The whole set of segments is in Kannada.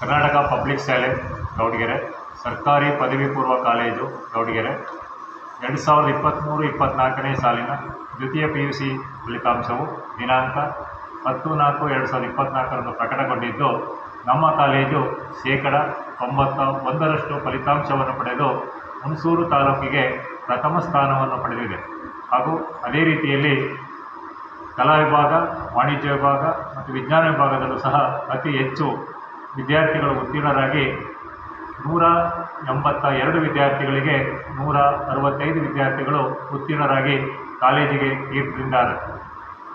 ಕರ್ನಾಟಕ ಪಬ್ಲಿಕ್ ಶಾಲೆ, ಗೌಡಗೆರೆ. ಸರ್ಕಾರಿ ಪದವಿ ಪೂರ್ವ ಕಾಲೇಜು, ಗೌಡಗೆರೆ. ಎರಡು ಸಾವಿರದ ಇಪ್ಪತ್ತ್ಮೂರು ಇಪ್ಪತ್ತ್ನಾಲ್ಕನೇ ಸಾಲಿನ ದ್ವಿತೀಯ ಪಿ ಯು ಸಿ ಫಲಿತಾಂಶವು ದಿನಾಂಕ ಹತ್ತು ನಾಲ್ಕು ಎರಡು ಸಾವಿರದ ಇಪ್ಪತ್ತ್ನಾಲ್ಕರಂದು ಪ್ರಕಟಗೊಂಡಿದ್ದು, ನಮ್ಮ ಕಾಲೇಜು ಶೇಕಡ ತೊಂಬತ್ತ ಒಂದರಷ್ಟು ಫಲಿತಾಂಶವನ್ನು ಪಡೆದು ಹುಣಸೂರು ತಾಲೂಕಿಗೆ ಪ್ರಥಮ ಸ್ಥಾನವನ್ನು ಪಡೆದಿದೆ. ಹಾಗೂ ಅದೇ ರೀತಿಯಲ್ಲಿ ಕಲಾ ವಿಭಾಗ, ವಾಣಿಜ್ಯ ವಿಭಾಗ ಮತ್ತು ವಿಜ್ಞಾನ ವಿಭಾಗದಲ್ಲೂ ಸಹ ಅತಿ ಹೆಚ್ಚು ವಿದ್ಯಾರ್ಥಿಗಳು ಉತ್ತೀರ್ಣರಾಗಿ ನೂರ ಎಂಬತ್ತ ಎರಡು ವಿದ್ಯಾರ್ಥಿಗಳಿಗೆ ನೂರ ಅರವತ್ತೈದು ವಿದ್ಯಾರ್ಥಿಗಳು ಉತ್ತೀರ್ಣರಾಗಿ ಕಾಲೇಜಿಗೆ ತೀರ್ಪಿದ್ದಾರೆ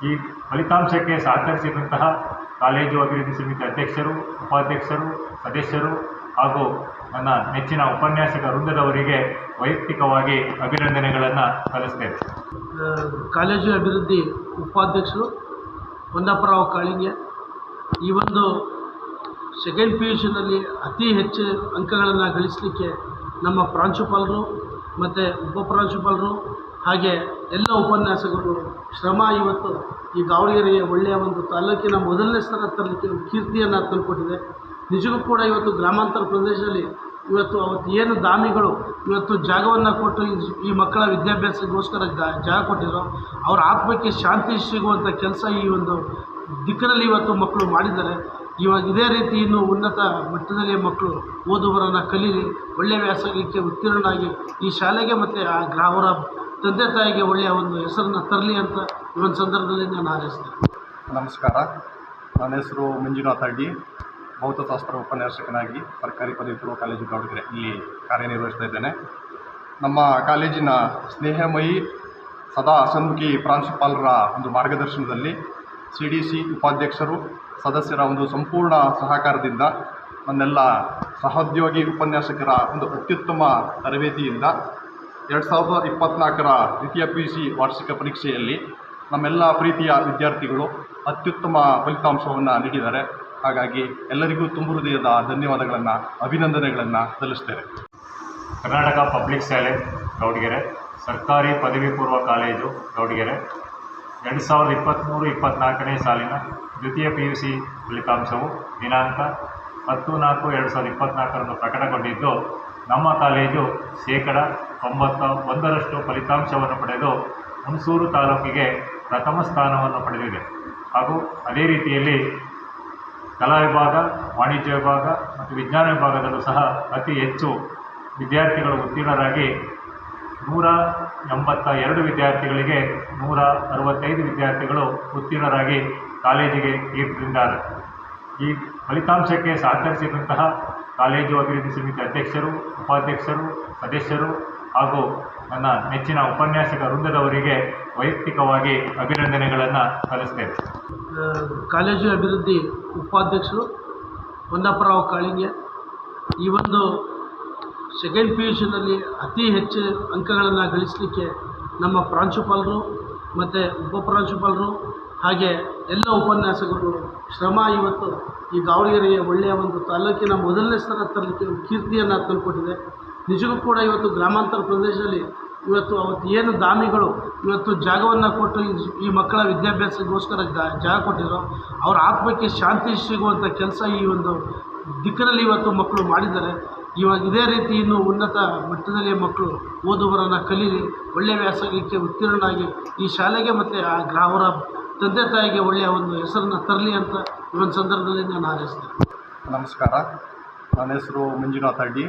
ಈ ಫಲಿತಾಂಶಕ್ಕೆ ಸಹಕರಿಸಿದಂತಹ ಕಾಲೇಜು ಅಭಿವೃದ್ಧಿ ಸಮಿತಿ ಅಧ್ಯಕ್ಷರು, ಉಪಾಧ್ಯಕ್ಷರು, ಸದಸ್ಯರು ಹಾಗೂ ನನ್ನ ನೆಚ್ಚಿನ ಉಪನ್ಯಾಸಕ ವೃಂದದವರಿಗೆ ವೈಯಕ್ತಿಕವಾಗಿ ಅಭಿನಂದನೆಗಳನ್ನು ಸಲ್ಲಿಸ್ತೇನೆ. ಕಾಲೇಜು ಅಭಿವೃದ್ಧಿ ಉಪಾಧ್ಯಕ್ಷರು ಹೊನ್ನಪ್ಪರಾವ್ ಕಾಳಿಂಗೆ, ಈ ಒಂದು ಸೆಕೆಂಡ್ ಪಿ ಯು ಸಿನಲ್ಲಿ ಅತಿ ಹೆಚ್ಚು ಅಂಕಗಳನ್ನು ಗಳಿಸಲಿಕ್ಕೆ ನಮ್ಮ ಪ್ರಾಂಶುಪಾಲರು ಮತ್ತು ಉಪಪ್ರಾಂಶುಪಾಲರು ಹಾಗೆ ಎಲ್ಲ ಉಪನ್ಯಾಸಕರು ಶ್ರಮ ಇವತ್ತು ಈ ದಾವಣಗೆರೆಗೆ ಒಳ್ಳೆಯ ಒಂದು ತಾಲೂಕಿನ ಮೊದಲನೇ ಸ್ಥಾನ ತರಲಿಕ್ಕೆ ಒಂದು ಕೀರ್ತಿಯನ್ನು ತಂದುಕೊಟ್ಟಿದೆ. ನಿಜಕ್ಕೂ ಕೂಡ ಇವತ್ತು ಗ್ರಾಮಾಂತರ ಪ್ರದೇಶದಲ್ಲಿ ಇವತ್ತು ಅವತ್ತು ಏನು ದಾಮಿಗಳು ಇವತ್ತು ಜಾಗವನ್ನು ಕೊಟ್ಟು ಈ- ಮಕ್ಕಳ ವಿದ್ಯಾಭ್ಯಾಸಕ್ಕೋಸ್ಕರ ಜಾಗ ಕೊಟ್ಟಿದ್ರು ಅವರ ಆತ್ಮಕ್ಕೆ ಶಾಂತಿ ಸಿಗುವಂಥ ಕೆಲಸ ಈ ಒಂದು ದಿಕ್ಕಿನಲ್ಲಿ ಇವತ್ತು ಮಕ್ಕಳು ಮಾಡಿದ್ದಾರೆ. ಇವಾಗ ಇದೇ ರೀತಿ ಇನ್ನು ಉನ್ನತ ಮಟ್ಟದಲ್ಲಿ ಮಕ್ಕಳು ಓದುವರನ್ನು ಕಲೀಲಿ ಒಳ್ಳೆಯ ವ್ಯಾಸಂಗಕ್ಕೆ ಉತ್ತೀರ್ಣರಾಗಿ ಈ ಶಾಲೆಗೆ ಮತ್ತು ಆ ಅವರ ತಂದೆ ತಾಯಿಗೆ ಒಳ್ಳೆಯ ಒಂದು ಹೆಸರನ್ನು ತರಲಿ ಅಂತ ಈ ಒಂದು ಸಂದರ್ಭದಲ್ಲಿ ನಾನು ಆರಿಸ್ತೇನೆ ನಮಸ್ಕಾರ. ನನ್ನ ಹೆಸರು ಮಂಜುನಾಥ್ ಅಡ್ಡಿ ಭೌತಶಾಸ್ತ್ರ ಉಪನ್ಯಾಸಕನಾಗಿ ಸರ್ಕಾರಿ ಪದವಿ ಪೂರ್ವ ಕಾಲೇಜು ದಾವಣಗೆರೆ ಇಲ್ಲಿ ಕಾರ್ಯನಿರ್ವಹಿಸ್ತಾ ಇದ್ದೇನೆ. ನಮ್ಮ ಕಾಲೇಜಿನ ಸ್ನೇಹಮಯಿ ಸದಾ ಹಸನ್ಮುಖಿ ಪ್ರಾಂಶುಪಾಲರ ಒಂದು ಮಾರ್ಗದರ್ಶನದಲ್ಲಿ ಸಿ ಡಿ ಸಿ ಉಪಾಧ್ಯಕ್ಷರು, ಸದಸ್ಯರ ಒಂದು ಸಂಪೂರ್ಣ ಸಹಕಾರದಿಂದ ನನ್ನೆಲ್ಲ ಸಹೋದ್ಯೋಗಿ ಉಪನ್ಯಾಸಕರ ಒಂದು ಅತ್ಯುತ್ತಮ ತರಬೇತಿಯಿಂದ ಎರಡು ಸಾವಿರದ ಇಪ್ಪತ್ತ್ನಾಲ್ಕರ ದ್ವಿತೀಯ ಪಿ ಸಿ ವಾರ್ಷಿಕ ಪರೀಕ್ಷೆಯಲ್ಲಿ ನಮ್ಮೆಲ್ಲ ಪ್ರೀತಿಯ ವಿದ್ಯಾರ್ಥಿಗಳು ಅತ್ಯುತ್ತಮ ಫಲಿತಾಂಶವನ್ನು ನೀಡಿದ್ದಾರೆ. ಹಾಗಾಗಿ ಎಲ್ಲರಿಗೂ ತುಂಬ ಹೃದಯದ ಧನ್ಯವಾದಗಳನ್ನು, ಅಭಿನಂದನೆಗಳನ್ನು ಸಲ್ಲಿಸ್ತೇನೆ. ಕರ್ನಾಟಕ ಪಬ್ಲಿಕ್ ಶಾಲೆ, ಗೌಡ್ಗೆರೆ. ಸರ್ಕಾರಿ ಪದವಿ ಪೂರ್ವ ಕಾಲೇಜು, ಗೌಡ್ಗೆರೆ. ಎರಡು ಸಾವಿರದ ಇಪ್ಪತ್ತ್ಮೂರು ಇಪ್ಪತ್ತ್ನಾಲ್ಕನೇ ಸಾಲಿನ ದ್ವಿತೀಯ ಪಿ ಯು ಸಿ ಫಲಿತಾಂಶವು ದಿನಾಂಕ ಹತ್ತು ನಾಲ್ಕು ಎರಡು ಸಾವಿರದ ಇಪ್ಪತ್ತ್ನಾಲ್ಕರಂದು ಪ್ರಕಟಗೊಂಡಿದ್ದು, ನಮ್ಮ ಕಾಲೇಜು ಶೇಕಡ ತೊಂಬತ್ತ ಒಂದರಷ್ಟು ಫಲಿತಾಂಶವನ್ನು ಪಡೆದು ಹುಣಸೂರು ತಾಲೂಕಿಗೆ ಪ್ರಥಮ ಸ್ಥಾನವನ್ನು ಪಡೆದಿದೆ. ಹಾಗೂ ಅದೇ ರೀತಿಯಲ್ಲಿ ಕಲಾ ವಿಭಾಗ, ವಾಣಿಜ್ಯ ವಿಭಾಗ ಮತ್ತು ವಿಜ್ಞಾನ ವಿಭಾಗದಲ್ಲೂ ಸಹ ಅತಿ ಹೆಚ್ಚು ವಿದ್ಯಾರ್ಥಿಗಳು ಉತ್ತೀರ್ಣರಾಗಿ ನೂರ ಎಂಬತ್ತ ಎರಡು ವಿದ್ಯಾರ್ಥಿಗಳಿಗೆ ನೂರ ಅರವತ್ತೈದು ವಿದ್ಯಾರ್ಥಿಗಳು ಉತ್ತೀರ್ಣರಾಗಿ ಕಾಲೇಜಿಗೆ ತೀರ್ಪಿದ್ದಾರೆ ಈ ಫಲಿತಾಂಶಕ್ಕೆ ಸಹಕರಿಸಿದಂತಹ ಕಾಲೇಜು ಅಭಿವೃದ್ಧಿ ಸಮಿತಿ ಅಧ್ಯಕ್ಷರು, ಉಪಾಧ್ಯಕ್ಷರು, ಸದಸ್ಯರು ಹಾಗೂ ನನ್ನ ನೆಚ್ಚಿನ ಉಪನ್ಯಾಸಕ ವೃಂದದವರಿಗೆ ವೈಯಕ್ತಿಕವಾಗಿ ಅಭಿನಂದನೆಗಳನ್ನು ಸಲ್ಲಿಸ್ತೇನೆ. ಕಾಲೇಜು ಅಭಿವೃದ್ಧಿ ಉಪಾಧ್ಯಕ್ಷರು, ಹೊನ್ನಪ್ಪರಾವ್ ಕಾಳಿಂಗೆ, ಈ ಒಂದು ಸೆಕೆಂಡ್ ಪಿ ಯು ಸಿನಲ್ಲಿ ಅತಿ ಹೆಚ್ಚು ಅಂಕಗಳನ್ನು ಗಳಿಸಲಿಕ್ಕೆ ನಮ್ಮ ಪ್ರಾಂಶುಪಾಲರು ಮತ್ತು ಉಪಪ್ರಾಂಶುಪಾಲರು ಹಾಗೆ ಎಲ್ಲ ಉಪನ್ಯಾಸಕರು ಶ್ರಮ ಇವತ್ತು ಈ ದಾವಣಗೆರೆಗೆ ಒಳ್ಳೆಯ ಒಂದು ತಾಲೂಕಿನ ಮೊದಲನೇ ಸ್ಥಾನ ತರಲಿಕ್ಕೆ ಒಂದು ಕೀರ್ತಿಯನ್ನು ತಂದುಕೊಟ್ಟಿದೆ. ನಿಜಕ್ಕೂ ಕೂಡ ಇವತ್ತು ಗ್ರಾಮಾಂತರ ಪ್ರದೇಶದಲ್ಲಿ ಇವತ್ತು ಅವತ್ತು ಏನು ದಾಮಿಗಳು ಇವತ್ತು ಜಾಗವನ್ನು ಕೊಟ್ಟು ಈ- ಮಕ್ಕಳ ವಿದ್ಯಾಭ್ಯಾಸಕ್ಕೋಸ್ಕರ ಜಾಗ ಕೊಟ್ಟಿದ್ರು ಅವರ ಆತ್ಮಕ್ಕೆ ಶಾಂತಿ ಸಿಗುವಂಥ ಕೆಲಸ ಈ ಒಂದು ದಿಕ್ಕಿನಲ್ಲಿ ಇವತ್ತು ಮಕ್ಕಳು ಮಾಡಿದ್ದಾರೆ. ಇವಾಗ ಇದೇ ರೀತಿ ಇನ್ನು ಉನ್ನತ ಮಟ್ಟದಲ್ಲಿ ಮಕ್ಕಳು ಓದುವರನ್ನು ಕಲೀಲಿ ಒಳ್ಳೆಯ ವ್ಯಾಸಂಗಕ್ಕೆ ಉತ್ತೀರ್ಣರಾಗಿ ಈ ಶಾಲೆಗೆ ಮತ್ತು ಆ ಗ್ರಾ ಅವರ ತಂದೆ ತಾಯಿಗೆ ಒಳ್ಳೆಯ ಒಂದು ಹೆಸರನ್ನು ತರಲಿ ಅಂತ ಈ ಒಂದು ಸಂದರ್ಭದಲ್ಲಿ ನಾನು ಹಾರೈಸ್ತೇನೆ. ನಮಸ್ಕಾರ. ನನ್ನ ಹೆಸರು ಮಂಜುನಾಥ್ ಅಡ್ಡಿ,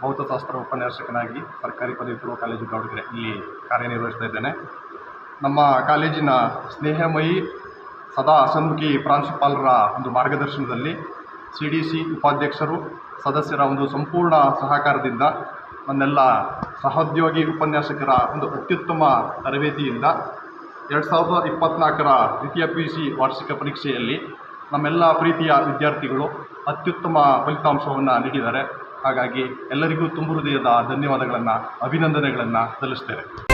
ಭೌತಶಾಸ್ತ್ರ ಉಪನ್ಯಾಸಕನಾಗಿ ಸರ್ಕಾರಿ ಪದವಿ ಪೂರ್ವ ಕಾಲೇಜು ದಾವಣಗೆರೆ ಇಲ್ಲಿ ಕಾರ್ಯನಿರ್ವಹಿಸ್ತಾ ಇದ್ದೇನೆ. ನಮ್ಮ ಕಾಲೇಜಿನ ಸ್ನೇಹಮಯಿ ಸದಾ ಹಸನ್ಮುಖಿ ಪ್ರಾಂಶುಪಾಲರ ಒಂದು ಮಾರ್ಗದರ್ಶನದಲ್ಲಿ ಸಿ ಡಿ ಸಿ ಉಪಾಧ್ಯಕ್ಷರು ಸದಸ್ಯರ ಒಂದು ಸಂಪೂರ್ಣ ಸಹಕಾರದಿಂದ ನನ್ನೆಲ್ಲ ಸಹೋದ್ಯೋಗಿ ಉಪನ್ಯಾಸಕರ ಒಂದು ಅತ್ಯುತ್ತಮ ತರಬೇತಿಯಿಂದ ಎರಡು ಸಾವಿರದ ಇಪ್ಪತ್ತ್ನಾಲ್ಕರ ದ್ವಿತೀಯ ಪಿ ಯು ಸಿ ವಾರ್ಷಿಕ ಪರೀಕ್ಷೆಯಲ್ಲಿ ನಮ್ಮೆಲ್ಲ ಪ್ರೀತಿಯ ವಿದ್ಯಾರ್ಥಿಗಳು ಅತ್ಯುತ್ತಮ ಫಲಿತಾಂಶವನ್ನು ನೀಡಿದ್ದಾರೆ. ಹಾಗಾಗಿ ಎಲ್ಲರಿಗೂ ತುಂಬು ಹೃದಯದ ಧನ್ಯವಾದಗಳನ್ನು, ಅಭಿನಂದನೆಗಳನ್ನು ಸಲ್ಲಿಸ್ತೇನೆ.